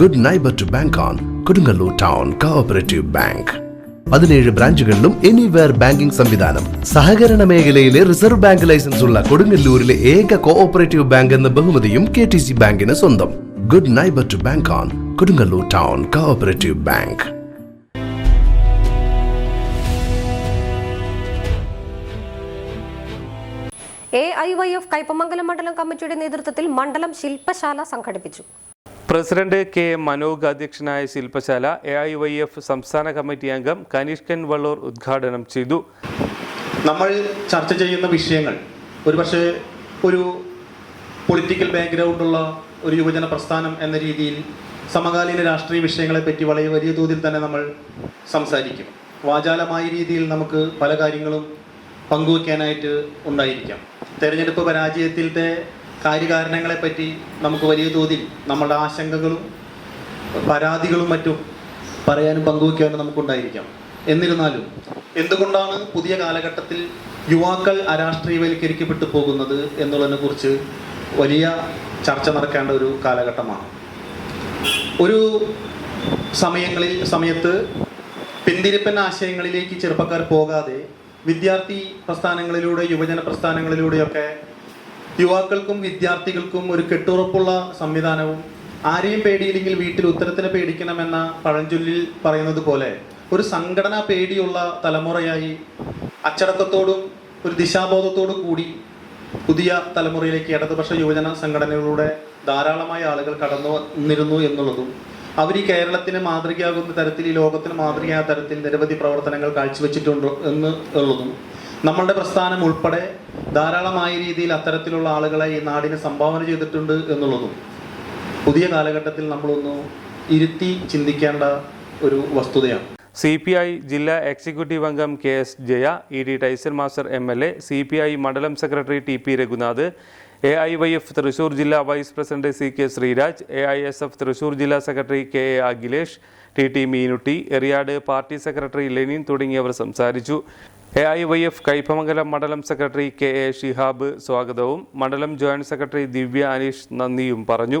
Good neighbour to bank on Kodungallur town cooperative bank പതിനേഴ് ബ്രാഞ്ചുകളിലും anywhere banking സംവിധാനം. സഹകരണ മേഖലയിലെ റിസർവ് ബാങ്ക് ലൈസൻസ് ഉള്ള കൊടുങ്ങല്ലൂരിലെ ഏക കോഓപ്പറേറ്റീവ് ബാങ്ക് എന്ന ബഹുമതിയും കെ ടി സി ബാങ്കിന് സ്വന്തം. Good neighbour to bank on Kodungallur town cooperative bank A I Y F Kaipamangalam മണ്ഡലം കമ്മിറ്റിയുടെ നേതൃത്വത്തിൽ മണ്ഡലം ശില്പശാല സംഘടിപ്പിച്ചു. പ്രസിഡന്റ് കെ എം മനോജ് അധ്യക്ഷനായ ശില്പശാല എ ഐ വൈ എഫ് സംസ്ഥാന കമ്മിറ്റി അംഗം കനിഷ്കൻ വള്ളൂർ ഉദ്ഘാടനം ചെയ്തു. നമ്മൾ ചർച്ച ചെയ്യുന്ന വിഷയങ്ങൾ ഒരുപക്ഷെ ഒരു പൊളിറ്റിക്കൽ ബാക്ക്ഗ്രൗണ്ടുള്ള ഒരു യുവജന പ്രസ്ഥാനം എന്ന രീതിയിൽ സമകാലീന രാഷ്ട്രീയ വിഷയങ്ങളെപ്പറ്റി വളരെ വലിയ തോതിൽ തന്നെ നമ്മൾ സംസാരിക്കും. വാചാലമായ രീതിയിൽ നമുക്ക് പല കാര്യങ്ങളും പങ്കുവയ്ക്കാനായിട്ട് ഉണ്ടായിരിക്കാം. തെരഞ്ഞെടുപ്പ് പരാജയത്തിലത്തെ കാര്യകാരണങ്ങളെപ്പറ്റി നമുക്ക് വലിയ തോതിൽ നമ്മളുടെ ആശങ്കകളും പരാതികളും മറ്റും പറയാനും പങ്കുവയ്ക്കാനും നമുക്കുണ്ടായിരിക്കാം. എന്നിരുന്നാലും എന്തുകൊണ്ടാണ് പുതിയ കാലഘട്ടത്തിൽ യുവാക്കൾ അരാഷ്ട്രീയവൽക്കരിക്കപ്പെട്ടു പോകുന്നത് എന്നുള്ളതിനെ കുറിച്ച് വലിയ ചർച്ച നടക്കേണ്ട ഒരു കാലഘട്ടമാണ്. ഒരു സമയങ്ങളിൽ സമയത്ത് പിന്തിരിപ്പൻ ആശയങ്ങളിലേക്ക് ചെറുപ്പക്കാർ പോകാതെ വിദ്യാർത്ഥി പ്രസ്ഥാനങ്ങളിലൂടെ യുവജന പ്രസ്ഥാനങ്ങളിലൂടെയൊക്കെ യുവാക്കൾക്കും വിദ്യാർത്ഥികൾക്കും ഒരു കെട്ടുറപ്പുള്ള സംവിധാനവും ആരെയും പേടിയില്ലെങ്കിൽ വീട്ടിൽ ഉത്തരത്തിന് പേടിക്കണമെന്ന പഴഞ്ചൊല്ലിൽ പറയുന്നത് പോലെ ഒരു സംഘടനാ പേടിയുള്ള തലമുറയായി അച്ചടക്കത്തോടും ഒരു ദിശാബോധത്തോടും കൂടി പുതിയ തലമുറയിലേക്ക് ഇടതുപക്ഷ യുവജന സംഘടനകളുടെ ധാരാളമായ ആളുകൾ കടന്നു വന്നിരുന്നു എന്നുള്ളതും അവർ ഈ കേരളത്തിന് മാതൃകയാകുന്ന തരത്തിൽ ഈ ലോകത്തിന് മാതൃകയായ തരത്തിൽ നിരവധി പ്രവർത്തനങ്ങൾ കാഴ്ചവെച്ചിട്ടുണ്ട് എന്ന് ഉള്ളതും നമ്മളുടെ പ്രസ്ഥാനം ഉൾപ്പെടെ ധാരാളമായ രീതിയിൽ അത്തരത്തിലുള്ള ആളുകളെ ഈ നാടിന് സംഭാവന ചെയ്തിട്ടുണ്ട് എന്നുള്ളതും പുതിയ കാലഘട്ടത്തിൽ നമ്മളൊന്ന് ഇരുത്തി ചിന്തിക്കേണ്ട ഒരു വസ്തുതയാണ്. സി പി ഐ ജില്ലാ എക്സിക്യൂട്ടീവ് അംഗം K S Jaya E D Tyson master M L A C P I മണ്ഡലം secretary T P Raghunath A I Y F Thrissur ജില്ലാ vice president C K Sreeraj A I S F Thrissur ജില്ലാ secretary K A Akhilesh T T Meenutty Eriyad party secretary Lenin തുടങ്ങിയവർ സംസാരിച്ചു. A I Y F Kaipamangalam മണ്ഡലം secretary K A Shihab സ്വാഗതവും മണ്ഡലം joint secretary ദിവ്യ അനീഷ് നന്ദിയും പറഞ്ഞു.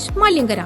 Malyankara